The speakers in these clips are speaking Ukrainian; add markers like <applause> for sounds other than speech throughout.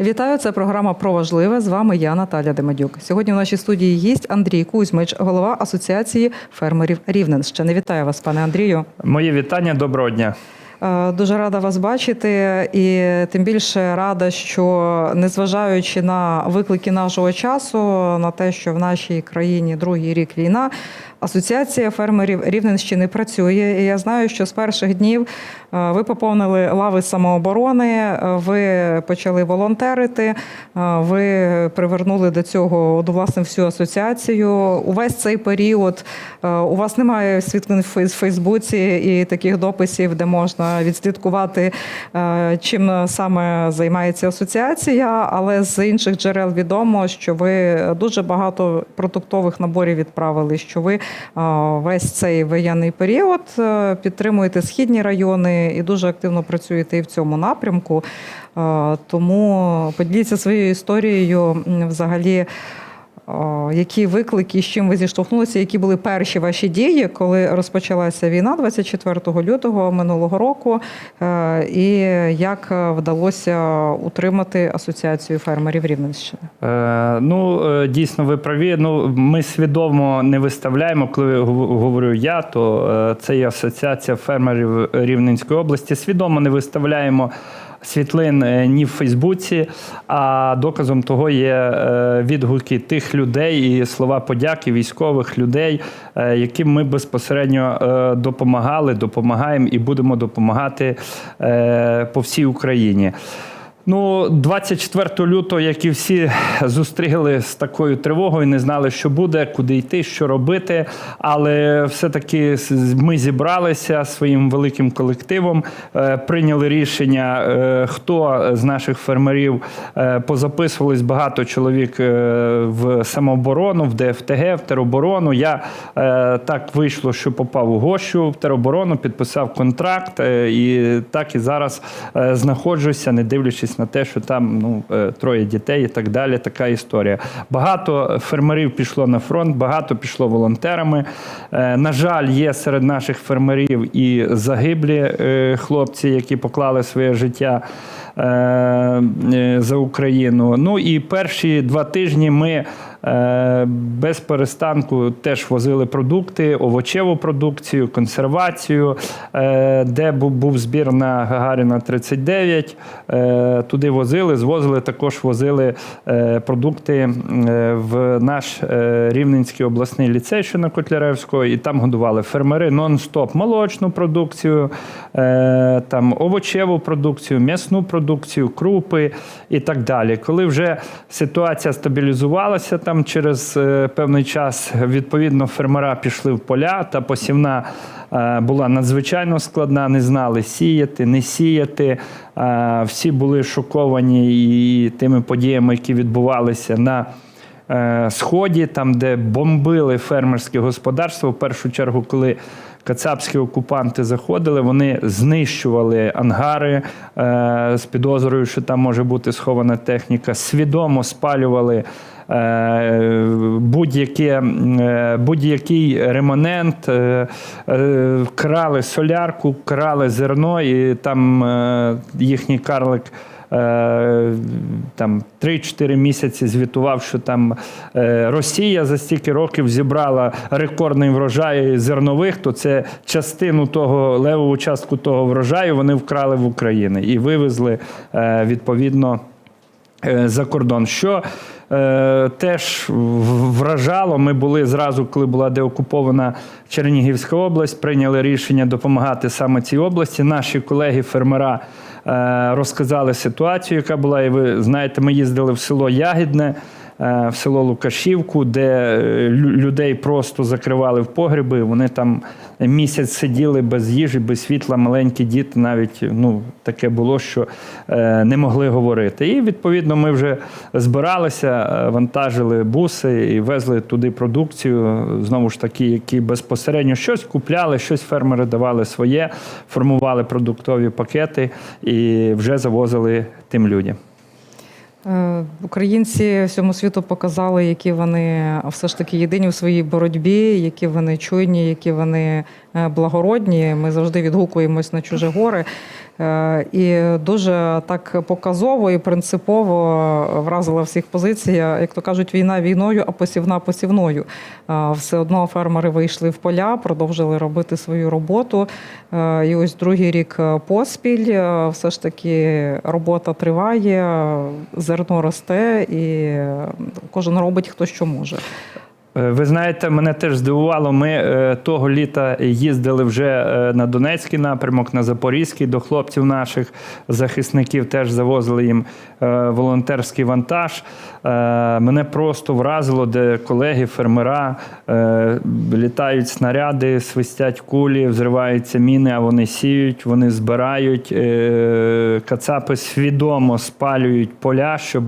Вітаю, це програма про важливе. З вами я, Наталя Демадюк. Сьогодні в нашій студії гість Андрій Кузьмич, голова Асоціації фермерів Рівненщини. Вітаю вас, пане Андрію. Мої вітання, доброго дня. Е, Дуже рада вас бачити, і тим більше рада, що незважаючи на виклики нашого часу, на те, що в нашій країні другий рік війна, асоціація фермерів Рівненщини працює. І я знаю, що з перших днів е, ви поповнили лави самооборони, е, ви почали волонтерити, е, ви привернули до цього от, власне всю асоціацію. Увесь цей період у вас немає світлин в Фейсбуці і таких дописів, де можна відслідкувати, чим саме займається асоціація, але з інших джерел відомо, що ви дуже багато продуктових наборів відправили, що ви весь цей воєнний період е, підтримуєте східні райони і дуже активно працюєте і в цьому напрямку. Тому поділіться своєю історією взагалі. О, Які виклики, з чим ви зіштовхнулися, які були перші ваші дії, коли розпочалася війна 24 лютого минулого року, е, і як е, вдалося утримати асоціацію фермерів Рівненщини? Е, ну, е, дійсно, ви праві. Ну, ми свідомо не виставляємо, коли говорю я, то е, це є Асоціація фермерів Рівненської області. Свідомо не виставляємо. Світлин е, ні в Фейсбуці, а доказом того є е, відгуки тих людей і слова подяки військових людей, е, яким ми безпосередньо допомагали, допомагаємо і будемо допомагати по всій Україні. Ну, 24 лютого, як і всі зустріли з такою тривогою, не знали, що буде, куди йти, що робити. Але все-таки ми зібралися своїм великим колективом, е, прийняли рішення, е, хто з наших фермерів е, позаписувались багато чоловік в самооборону, в ДФТГ, в тероборону. Я так вийшло, що попав у гощу в тероборону, підписав контракт, і так і зараз знаходжуся, не дивлячись на те, що там ну, е, троє дітей і так далі. Така історія. Багато фермерів пішло на фронт, багато пішло волонтерами. Е, На жаль, є серед наших фермерів і загиблі е, хлопці, які поклали своє життя за Україну. Ну і перші два тижні ми без перестанку теж возили продукти, овочеву продукцію, консервацію, е, де був збір на Гагаріна 39. е, Туди возили, звозили, також возили е, продукти е, в наш е, Рівненський обласний ліцей, що на Котляревського, і там годували фермери нон-стоп молочну продукцію, е, там овочеву продукцію, м'ясну продукцію, крупи і так далі. Коли вже ситуація стабілізувалася там через е, певний час, відповідно, фермера пішли в поля та посівна. е, Була надзвичайно складна, не знали сіяти, не сіяти. Е, Всі були шоковані і тими подіями, які відбувалися на сході, там, де бомбили фермерське господарство. В першу чергу, коли кацапські окупанти заходили, вони знищували ангари е, з підозрою, що там може бути схована техніка, свідомо спалювали. Е, Будь-яке, е, будь-який ремонент, е, крали солярку, крали зерно, і там їхній карлик там 3-4 місяці звітував, що там Росія за стільки років зібрала рекордний врожай зернових, то це частину того левову частку того врожаю вони вкрали в Україну і вивезли відповідно за кордон. Що теж вражало, ми були зразу, коли була деокупована Чернігівська область, прийняли рішення допомагати саме цій області. Наші колеги-фермера е, розказали ситуацію, яка була. І ви знаєте, ми їздили в село Ягідне. е, В село Лукашівку, де е, людей просто закривали в погреби. Вони там місяць сиділи без їжі, без світла. Маленькі діти навіть ну таке було, що е, не могли говорити. І відповідно ми вже збиралися, е, вантажили буси і везли туди продукцію. Знову ж таки, які безпосередньо щось купляли, щось фермери давали своє, формували продуктові пакети і вже завозили тим людям. Е, Українці всьому світу показали, які вони все ж таки єдині в своїй боротьбі, які вони чуйні, які вони благородні. Ми завжди відгукуємось на чуже горе. Е, І дуже так показово і принципово вразила всіх позиція, як то кажуть, війна війною, а посівна посівною. Е, Все одно фермери вийшли в поля, продовжили робити свою роботу. Е, І ось другий рік е, поспіль, е, все ж таки робота триває, е, зерно росте, і е, кожен робить хто що може. Е, Ви знаєте, мене теж здивувало. Ми е, того літа їздили вже е, на Донецький напрямок, на Запорізький до хлопців наших захисників. Теж завозили їм волонтерський вантаж. Мене просто вразило, де колеги, фермера літають снаряди, свистять кулі, взриваються міни, а вони сіють, вони збирають. Кацапи свідомо спалюють поля, щоб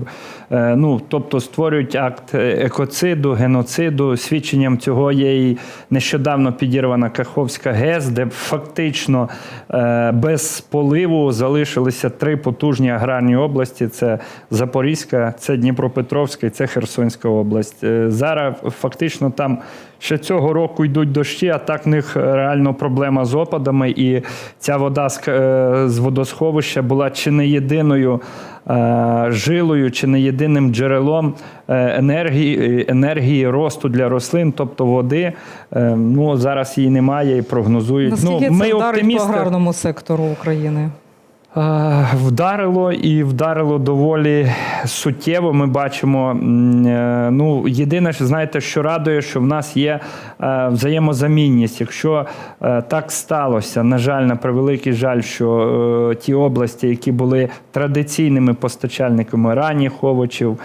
ну, тобто створюють акт екоциду, геноциду. Свідченням цього є і нещодавно підірвана Каховська ГЕС, де фактично е, без поливу залишилися три потужні аграрні області: це Запорізька, це Дніпропетровська і це Херсонська область. Е, Зараз фактично там ще цього року йдуть дощі, а так в них реально проблема з опадами. І ця вода з, е, водосховища була чи не єдиною е, жилою, чи не єдиним джерелом е, енергії, енергії росту для рослин, тобто води. Е, Ну, зараз її немає і прогнозують. Наскільки ну, це вдарить по аграрному сектору України? Е, Вдарило і вдарило доволі суттєво. Ми бачимо. е, Ну, єдине, що знаєте, що радує, що в нас є е, взаємозамінність. Якщо так сталося, на жаль, на превеликий жаль, що ті області, які були традиційними постачальниками ранніх овочів,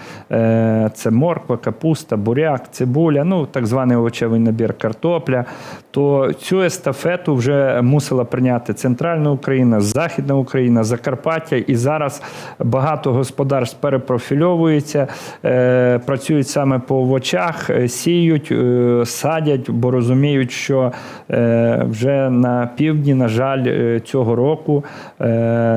це морква, капуста, буряк, цибуля, ну так званий овочевий набір картопля, то цю естафету вже мусила прийняти Центральна Україна, Західна Україна, Закарпаття. І зараз багато господарств перепрофільовуються, е, працюють саме по овочах, е, сіють, е, садять, бо розуміють, що вже на півдні, на жаль, цього року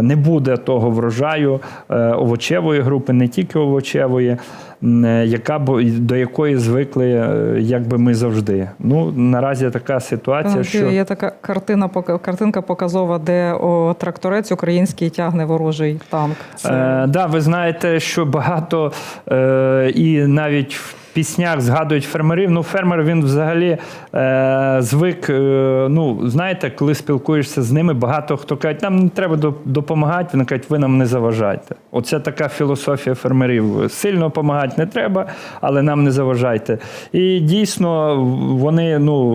не буде того врожаю овочевої групи, не тільки овочевої. Е, Яка до якої звикли, е, якби ми завжди. Ну наразі така ситуація, Там що Є така картина, картинка показова, де о, тракторець український тягне ворожий танк. Це... Е, да, ви знаєте, що багато е, і навіть в піснях згадують фермерів. Ну, фермер він взагалі е, звик. Е, ну, знаєте, коли спілкуєшся з ними, багато хто каже, нам не треба допомагати. Вони кажуть, ви нам не заважайте. Оце така філософія фермерів. Сильно допомагати не треба, але нам не заважайте. І дійсно вони ну,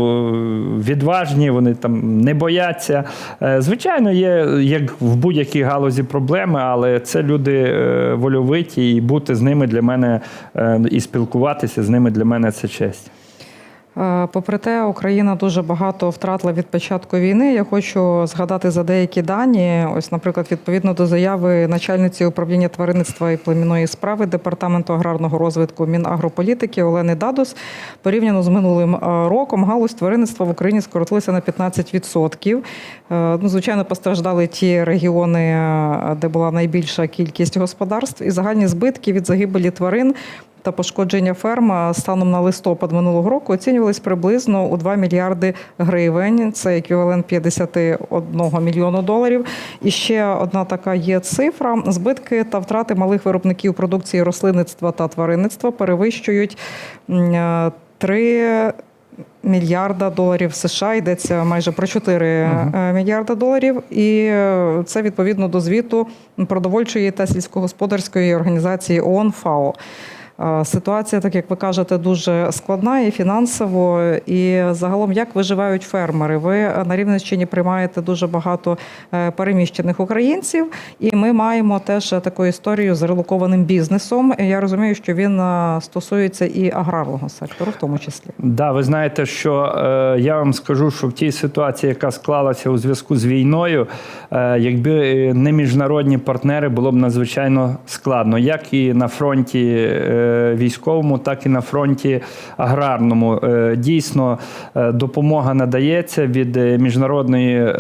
відважні, вони там не бояться. Е, Звичайно, є як в будь-якій галузі проблеми, але це люди е, вольовиті, і бути з ними для мене е, і спілкуватися з ними для мене це честь. Е, Попри те, Україна дуже багато втратила від початку війни. Я хочу згадати за деякі дані. Ось, наприклад, відповідно до заяви начальниці управління тваринництва і племінної справи департаменту аграрного розвитку Мінагрополітики Олени Дадус, порівняно з минулим е, роком, галузь тваринництва в Україні скоротилася на 15%. Е, Ну, звичайно, постраждали ті регіони, де була найбільша кількість господарств, і загальні збитки від загибелі тварин та пошкодження ферм станом на листопад минулого року оцінювались приблизно у 2 мільярди гривень. Це еквівалент 51 мільйону доларів. І ще одна така є цифра: збитки та втрати малих виробників продукції рослинництва та тваринництва перевищують м, е, 3 Мільярда доларів США йдеться майже про 4 Мгм. мільярда доларів, і е, це відповідно до звіту продовольчої та сільськогосподарської організації ООН ФАО. Е, Ситуація, так як ви кажете, дуже складна і фінансово, і загалом як виживають фермери. Ви на Рівненщині приймаєте дуже багато е, переміщених українців, і ми маємо теж таку історію з релокованим бізнесом. Я розумію, що він е, стосується і аграрного сектору, в тому числі. Да, ви знаєте, що е, я вам скажу, що в тій ситуації, яка склалася у зв'язку з війною, е, якби не міжнародні партнери, було б надзвичайно складно, як і на фронті е, е, військовому, так і на фронті аграрному. Е, Дійсно, е, допомога надається від е, міжнародної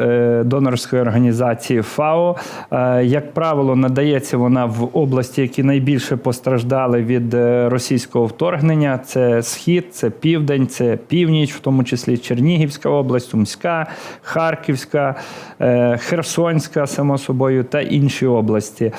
донорської організації ФАО. Як правило, надається вона в області, які найбільше постраждали від російського вторгнення. Це схід, це південь, це північ, в тому числі Чернігівська область, Сумська, Харківська, Херсонська, само собою, та інші області.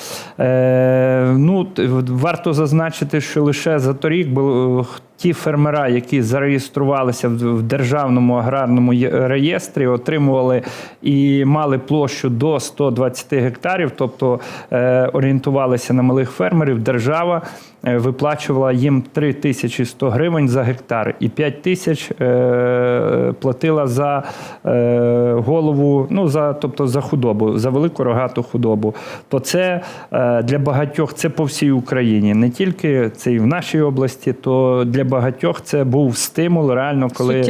Ну, варто зазначити, що лише за торік було. Ті фермера, які зареєструвалися в державному аграрному реєстрі, отримували і мали площу до 120 гектарів, тобто е, орієнтувалися на малих фермерів. Держава е, виплачувала їм 3100 гривень за гектар і 5 тисяч е, платила за е, голову, ну за тобто за худобу, за велику рогату худобу. То це е, для багатьох це по всій Україні, не тільки це і в нашій області, то для багатьох це був стимул, реально, коли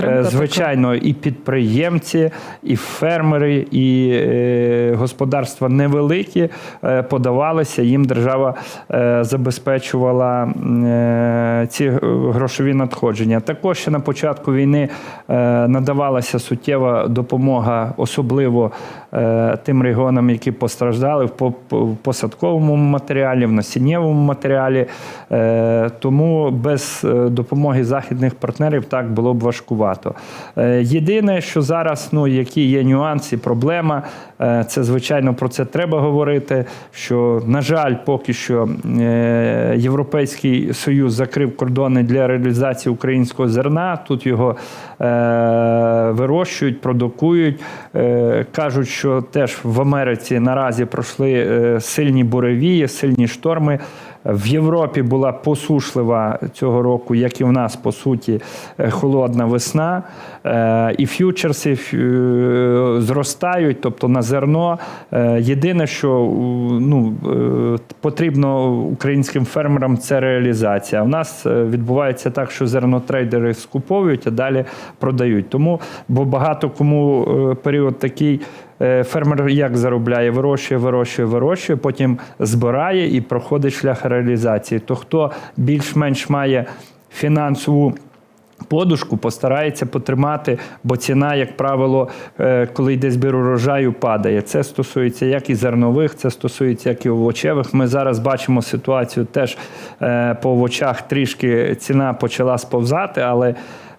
е, звичайно і підприємці, і фермери, і е, господарства невеликі е, подавалися. Їм держава е, забезпечувала е, ці грошові надходження. Також ще на початку війни е, надавалася суттєва допомога, особливо тим регіонам, які постраждали в по- по- в посадковому матеріалі, в насіннєвому матеріалі. Е, Тому без е, допомоги західних партнерів так було б важкувато. Е, Єдине, що зараз, ну які є нюанси, проблема, е, це звичайно про це треба говорити. Що, на жаль, поки що е, Європейський Союз закрив кордони для реалізації українського зерна. Тут його е, вирощують, продукують. Е, кажуть, що теж в Америці наразі пройшли е, сильні буревії, сильні шторми. В Європі була посушлива цього року, як і в нас, по суті, е, холодна весна. Е, І ф'ючерси зростають, тобто на зерно. Єдине, що ну, потрібно українським фермерам, це реалізація. В нас відбувається так, що зернотрейдери скуповують, а далі продають. Тому, бо багато кому період такий. Е, Фермер як заробляє, вирощує, вирощує, вирощує, потім збирає і проходить шлях реалізації. То хто більш-менш має фінансову подушку, постарається потримати, бо ціна, як правило, е, коли йде збір урожаю, падає. Це стосується як і зернових, це стосується як і овочевих. Ми зараз бачимо ситуацію теж е, по овочах трішки ціна почала сповзати, але.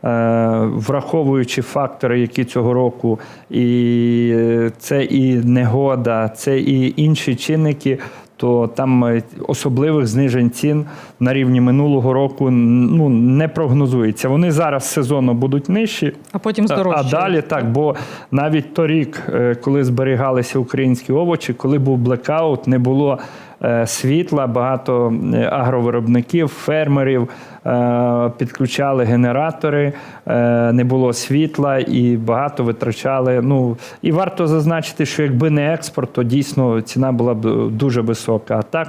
Е, Враховуючи фактори, які цього року, і е, це і негода, це і інші чинники, то там е, особливих знижень цін на рівні минулого року ну, не прогнозується. Вони зараз сезонно будуть нижчі, А потім а далі так, бо навіть торік, коли зберігалися українські овочі, коли був блекаут, не було світла, багато агровиробників, фермерів підключали генератори, е, не було світла і багато витрачали. Ну і варто зазначити, що якби не експорт, то дійсно ціна була б дуже висока. А так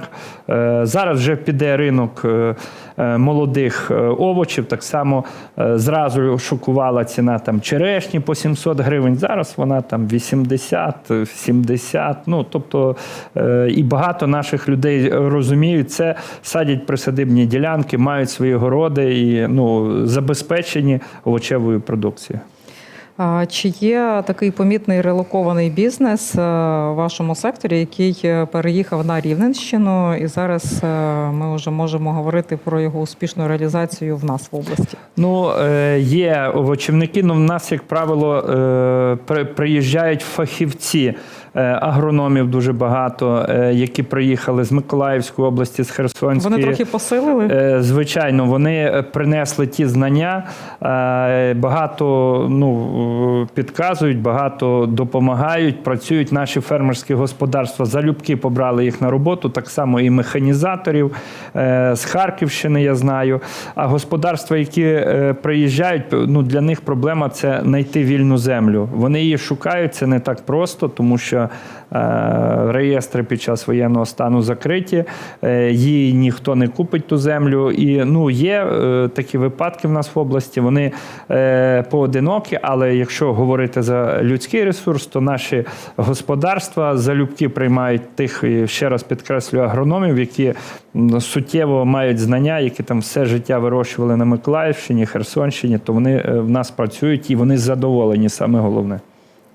е, зараз вже піде ринок е, е, молодих е, овочів. Так само е, зразу шокувала ціна там черешні по 700 гривень. Зараз вона там 80, 70. Ну тобто е, і багато наших людей розуміють це, садять присадибні ділянки, мають свої городи і ну забезпечені овочевою продукцією. Чи є такий помітний релокований бізнес е, в вашому секторі, який е, переїхав на Рівненщину, і зараз е, ми вже можемо говорити про його успішну реалізацію в нас в області? Ну, є овочівники, але в нас, як правило, приїжджають фахівці. Е, Агрономів дуже багато, е, які приїхали з Миколаївської області, з Херсонської. Вони трохи посилили. Е, Звичайно, вони принесли ті знання, багато ну, підказують, багато допомагають, працюють наші фермерські господарства. Залюбки побрали їх на роботу, так само і механізаторів з Харківщини, я знаю. А господарства, які приїжджають, ну, для них проблема це знайти вільну землю. Вони її шукають, це не так просто, тому що реєстри під час воєнного стану закриті, е, її ніхто не купить ту землю. І ну, є е, такі випадки в нас в області, вони е, поодинокі, але якщо говорити за людський ресурс, то наші господарства залюбки приймають тих, ще раз підкреслюю, агрономів, які суттєво мають знання, які там все життя вирощували на Миколаївщині, Херсонщині, то вони е, в нас працюють і вони задоволені, саме головне.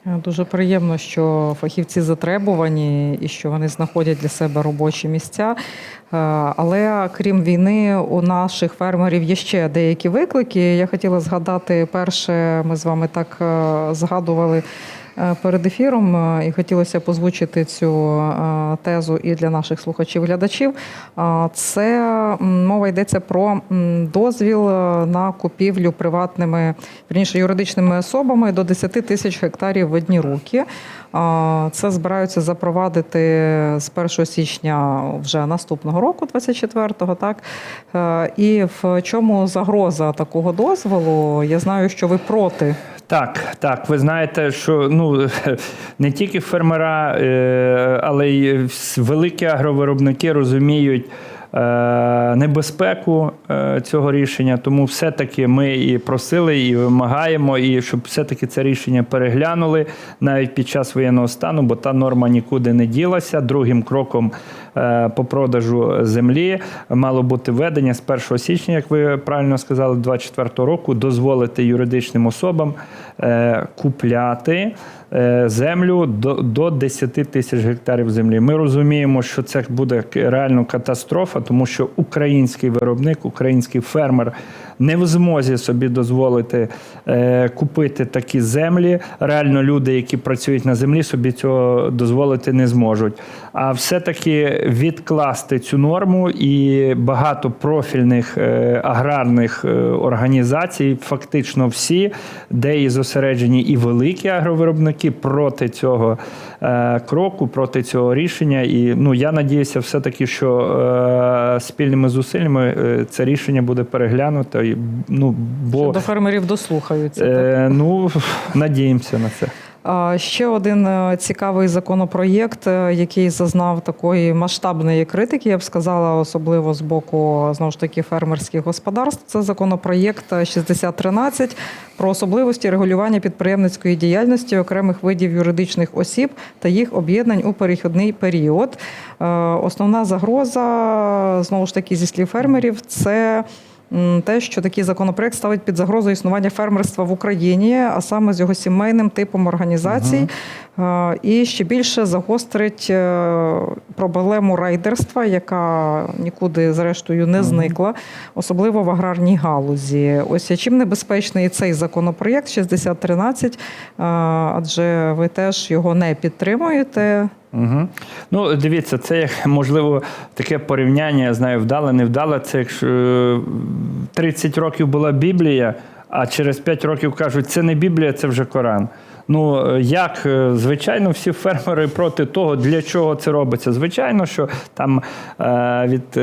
Е, Дуже приємно, що фахівці затребувані і що вони знаходять для себе робочі місця. Е, Але крім війни, у наших фермерів є ще деякі виклики. Я хотіла згадати перше, ми з вами так е, згадували. Е, Перед ефіром е, і хотілося б озвучити цю е, тезу і для наших слухачів-глядачів. Це мова йдеться про дозвіл на купівлю приватними, вірніше юридичними особами до 10 тисяч гектарів в одні руки. Це збираються запровадити з 1 січня вже наступного року, 24-го, так? І в чому загроза такого дозволу? Я знаю, що ви проти. Так, так. Ви знаєте, що ну <laughs> не тільки фермера, е, але й великі агровиробники розуміють. Е, Небезпеку е, цього рішення, тому все-таки ми і просили, і вимагаємо, і щоб все-таки це рішення переглянули навіть під час воєнного стану, бо та норма нікуди не ділася. Другим кроком е, по продажу землі мало бути введення з 1 січня, як ви правильно сказали, 2024 року, дозволити юридичним особам купляти землю до, до 10 тисяч гектарів землі. Ми розуміємо, що це буде реально катастрофа, тому що український виробник, український фермер не в змозі собі дозволити е, купити такі землі. Реально люди, які працюють на землі, собі цього дозволити не зможуть. А все-таки відкласти цю норму і багато профільних е, аграрних е, організацій, фактично всі, де і зосереджені і великі агровиробники проти цього е, кроку, проти цього рішення. І ну я надіюся, все-таки, що е, спільними зусиллями е, це рішення буде переглянуто. І, ну, Що бо до фермерів дослухаються. так? е, ну надіємося на це. Ще один е, цікавий законопроєкт, е, який зазнав такої масштабної критики, я б сказала, особливо з боку знову ж таки фермерських господарств. Це законопроєкт 6013 про особливості регулювання підприємницької діяльності окремих видів юридичних осіб та їх об'єднань у перехідний період. Е, Основна загроза знову ж таки зі слів фермерів це. Те, що такий законопроект ставить під загрозу існування фермерства в Україні, а саме з його сімейним типом організацій, і ще більше загострить е, проблему райдерства, яка нікуди зрештою не зникла, особливо в аграрній галузі. Ось чим небезпечний цей законопроєкт 6013, е, адже ви теж його не підтримуєте. Угу. Ну, дивіться, це як можливо таке порівняння, я знаю, вдале, не вдале. Це якщо е, 30 років була Біблія, а через 5 років кажуть, це не Біблія, це вже Коран. Ну е, як е, звичайно, всі фермери проти того, для чого це робиться. Звичайно, що там е, від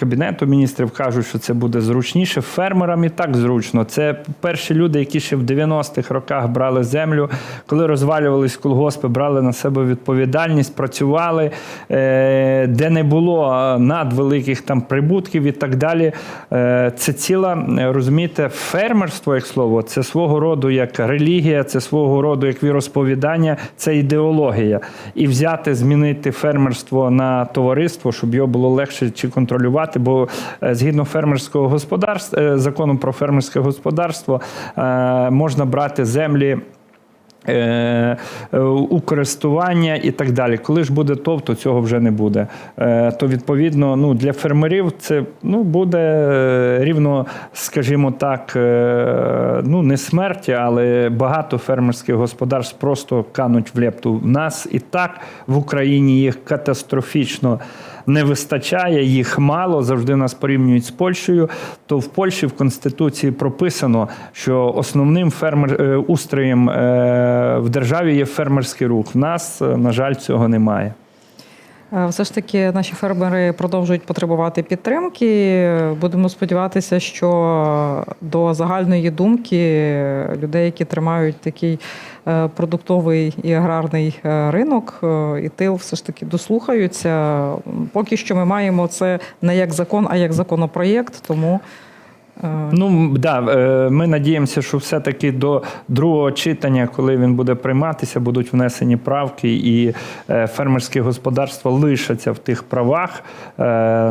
кабінету міністрів кажуть, що це буде зручніше. Фермерам і так зручно. Це перші люди, які ще в 90-х роках брали землю, коли розвалювались колгоспи, брали на себе відповідальність, працювали, де не було надвеликих там прибутків і так далі. Це ціла, розумієте, фермерство, як слово, це свого роду як релігія, це свого роду як віросповідання, це ідеологія. І взяти, змінити фермерство на товариство, щоб його було легше чи контролювати, бо е, згідно фермерського господарства, е, закону про фермерське господарство, е, можна брати землі. Е, У користування і так далі. Коли ж буде ТОВ, то цього вже не буде. Е, То відповідно, ну для фермерів це ну буде е, рівно, скажімо так, ну не смерті, але багато фермерських господарств просто кануть в лепту. В нас і так в Україні їх катастрофічно не вистачає, їх мало, завжди нас порівнюють з Польщею. То в Польщі в Конституції прописано, що основним фермер е, устроєм е, в державі є фермерський рух. В нас, е, на жаль, цього немає. Е, Все ж таки, наші фермери продовжують потребувати підтримки. Будемо сподіватися, що до загальної думки людей, які тримають такий е, продуктовий і аграрний е, ринок, і тил все ж таки дослухаються. Поки що ми маємо це не як закон, а як законопроєкт. Тому Ну да, е, ми надіємося, що все-таки до другого читання, коли він буде прийматися, будуть внесені правки, і е, фермерські господарства лишаться в тих правах, е,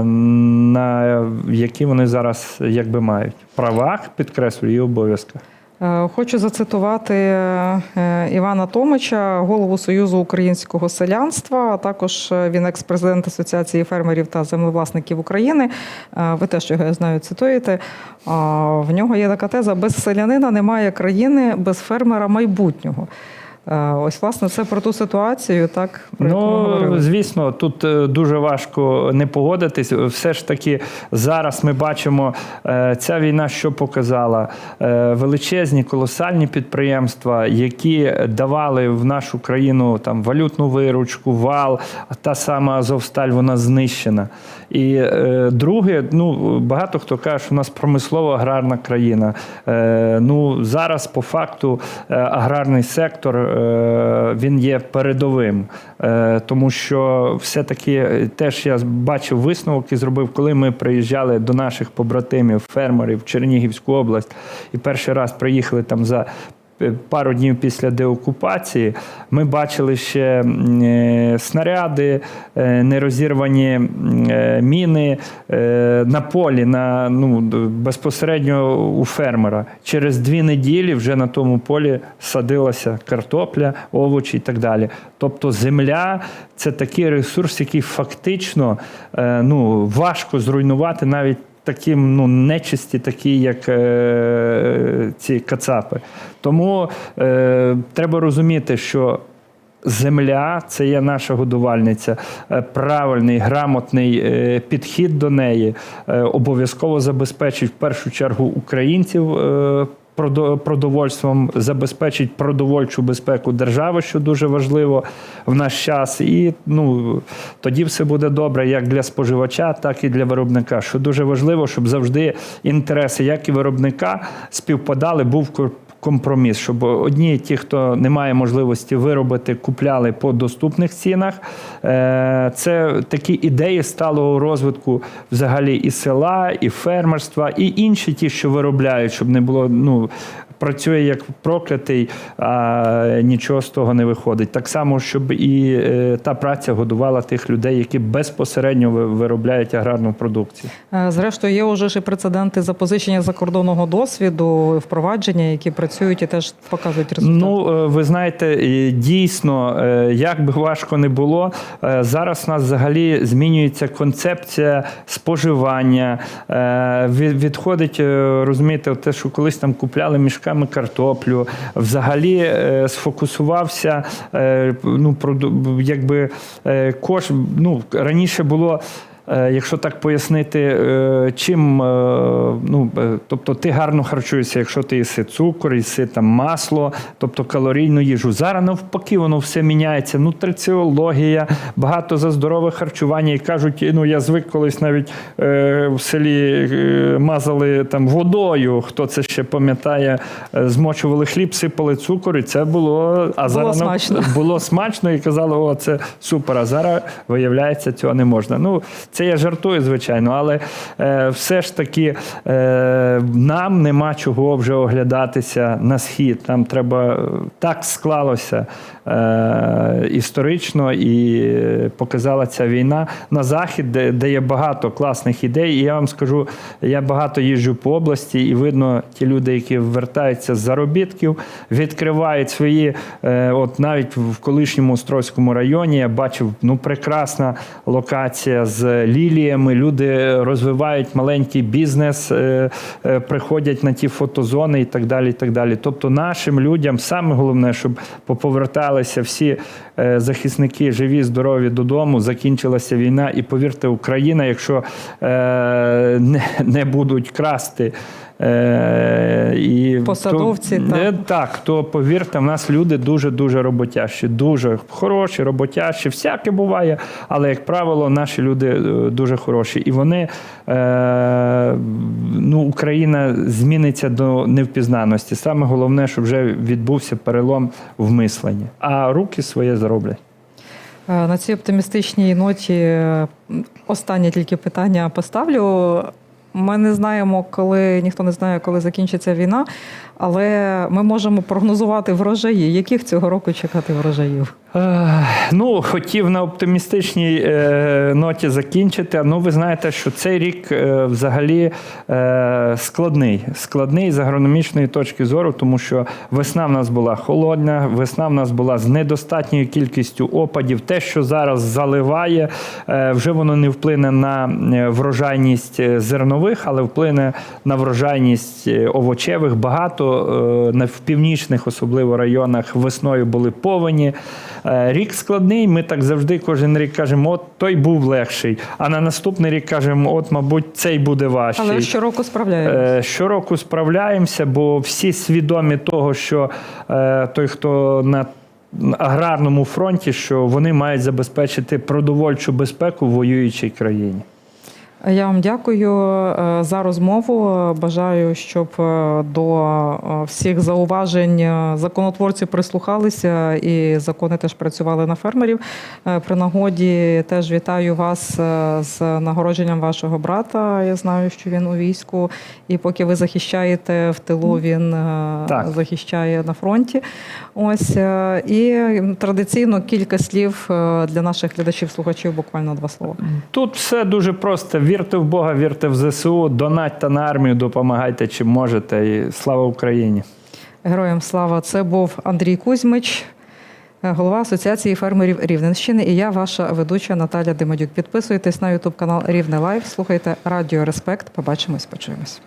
на які вони зараз якби мають. Правах, підкреслюю, і обов'язках. Е, Хочу зацитувати е, Івана Томича, голову Союзу українського селянства. а Також е, він екс-президент Асоціації фермерів та землевласників України. Е, Ви теж його я знаю, цитуєте. В нього є така теза: без селянина немає країни, без фермера майбутнього. Е, Ось, власне, це про ту ситуацію, так про яку ми Ну, говорили. звісно, тут е, дуже важко не погодитись. Все ж таки, зараз ми бачимо, е, ця війна що показала? Величезні колосальні підприємства, які давали в нашу країну там валютну виручку, вал, та сама Азовсталь, вона знищена. І е, друге, ну багато хто каже, що у нас промислово аграрна країна. Е, ну зараз по факту е, аграрний сектор е, він є передовим, е, тому що все-таки е, теж я бачив висновок і зробив, коли ми приїжджали до наших побратимів, фермерів в Чернігівську область, і перший раз приїхали там за. Е, Пару днів після деокупації ми бачили ще е, снаряди, е, нерозірвані міни на полі, на, ну, безпосередньо у фермера. Через дві неділі вже на тому полі садилася картопля, овочі і так далі. Тобто земля це такий ресурс, який фактично ну, важко зруйнувати навіть таким ну, нечисті, такі, як е, ці кацапи. Тому е, треба розуміти, що Земля це є наша годувальниця. Е, Правильний, грамотний е, підхід до неї е, обов'язково забезпечить в першу чергу українців. Продовольством забезпечить продовольчу безпеку держави, що дуже важливо в наш час, і ну тоді все буде добре як для споживача, так і для виробника. Що дуже важливо, щоб завжди інтереси як і виробника співпадали, був компроміс, щоб одні, ті, хто не має можливості виробити, купляли по доступних цінах. Е, Це такі ідеї сталого розвитку взагалі і села, і фермерства, і інші ті, що виробляють, щоб не було ну. Працює як проклятий, а нічого з того не виходить. Так само, щоб і е, та праця годувала тих людей, які безпосередньо виробляють аграрну продукцію. Е, Зрештою, є вже ж і прецеденти запозичення закордонного досвіду, впровадження, які працюють і теж показують результат. Ну, е, ви знаєте, дійсно, як би важко не було, зараз у нас взагалі змінюється концепція споживання. Відходить, розумієте, те, що колись там купляли мішками картоплю, взагалі е, сфокусувався, е, ну, якби е, кош, ну, раніше було. Е, Якщо так пояснити, е, чим е, ну, тобто ти гарно харчуєшся, якщо ти їси цукор, їси там масло, тобто калорійну їжу. Зараз навпаки, воно все міняється. Нутриціологія, багато за здорове харчування. І кажуть, ну я звик колись навіть в селі мазали там водою. Хто це ще пам'ятає, змочували хліб, сипали цукор, і це було а зараз смачно. було смачно і казали, о, це супер. А зараз виявляється, цього не можна. Ну, це я жартую, звичайно, але е, все ж таки е, нам нема чого вже оглядатися на схід. Нам треба е, так склалося е, історично і показала ця війна на захід, де, де є багато класних ідей. І я вам скажу, я багато їжджу по області, і видно ті люди, які вертаються з заробітків, відкривають свої, е, от навіть в колишньому Острозькому районі я бачив ну прекрасна локація з ліліями. Люди розвивають маленький бізнес, е, е, приходять на ті фотозони і так далі. І так далі. Тобто нашим людям саме головне, щоб поповерталися всі е, захисники живі, здорові додому, закінчилася війна. І повірте, Україна, якщо не будуть красти Е, і Посадовці, то, так. Е, так, то повірте, в нас люди дуже-дуже роботящі, дуже хороші, роботящі, всяке буває, але, як правило, наші люди е, дуже хороші. І вони, е, ну, Україна зміниться до невпізнаності. Саме головне, щоб вже відбувся перелом в мисленні, а руки своє зроблять. Е, На цій оптимістичній ноті е, останнє тільки питання поставлю. Ми не знаємо, коли ніхто не знає, коли закінчиться війна, але ми можемо прогнозувати врожаї. Яких цього року чекати врожаїв? Е, Ну, хотів на оптимістичній е, ноті закінчити. Ну, ви знаєте, що цей рік е, взагалі е, складний. Складний з агрономічної точки зору, тому що весна в нас була холодна, весна в нас була з недостатньою кількістю опадів. Те, що зараз заливає, е, вже воно не вплине на е, врожайність е, зернових, але вплине на врожайність овочевих. Багато е, на- в північних, особливо районах, весною були повені. Е, Рік складний. Ми так завжди кожен рік кажемо, от той був легший. А на наступний рік кажемо, от, мабуть, цей буде важчий. Але щороку справляємося. Е, Щороку справляємося, бо всі свідомі того, що е, той, хто на аграрному фронті, що вони мають забезпечити продовольчу безпеку в воюючій країні. Я вам дякую е, за розмову. Бажаю, щоб е, до е, всіх зауважень законотворці прислухалися і закони теж працювали на фермерів. При нагоді теж вітаю вас з нагородженням вашого брата. Я знаю, що він у війську, і поки ви захищаєте в тилу, він Так. захищає на фронті. Ось і традиційно кілька слів для наших глядачів-слухачів, буквально два слова. Тут все дуже просто. Вірте в Бога, вірте в ЗСУ, донатьте на армію, допомагайте чим можете. І слава Україні! Героям слава! Це був Андрій Кузьмич, е, голова Асоціації фермерів Рівненщини. І я, ваша ведуча Наталя Димадюк. Підписуйтесь на Ютуб канал Рівне Лайв. Слухайте Радіо Респект. Побачимось, почуємось.